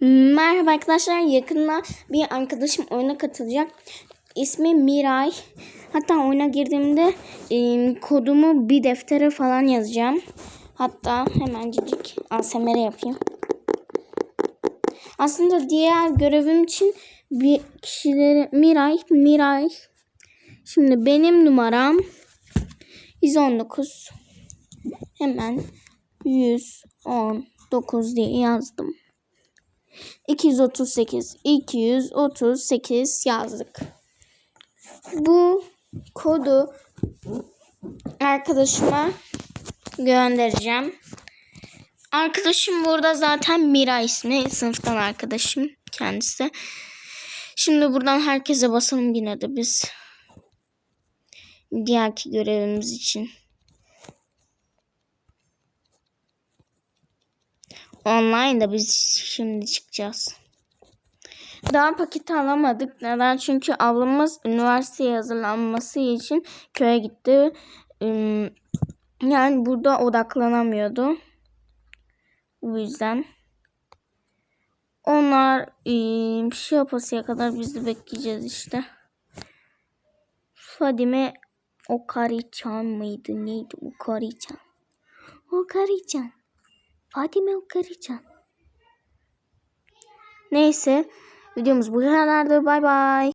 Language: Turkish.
Merhaba arkadaşlar. Yakında bir arkadaşım oyuna katılacak. İsmi Miray. Hatta oyuna girdiğimde e, kodumu bir deftere falan yazacağım. Hatta hemencik ASMR yapayım. Aslında diğer görevim için bir kişileri Miray, Miray. Şimdi benim numaram 119. Hemen 119 diye yazdım. 238 238 yazdık. Bu kodu arkadaşıma göndereceğim. Arkadaşım burada zaten Mira ismi. Sınıftan arkadaşım kendisi. Şimdi buradan herkese basalım yine de biz. Diğerki görevimiz için. Online'da biz şimdi çıkacağız. Daha paket alamadık. Neden? Çünkü ablamız üniversiteye hazırlanması için köye gitti. Yani burada odaklanamıyordu. Bu yüzden. Onlar ım, şey yapasıya kadar biz de bekleyeceğiz işte. Fadime Okariçan mıydı? Neydi Okariçan? Okariçan. Fatime Okariçan. Neyse videomuz bu kadardı. Bay bay.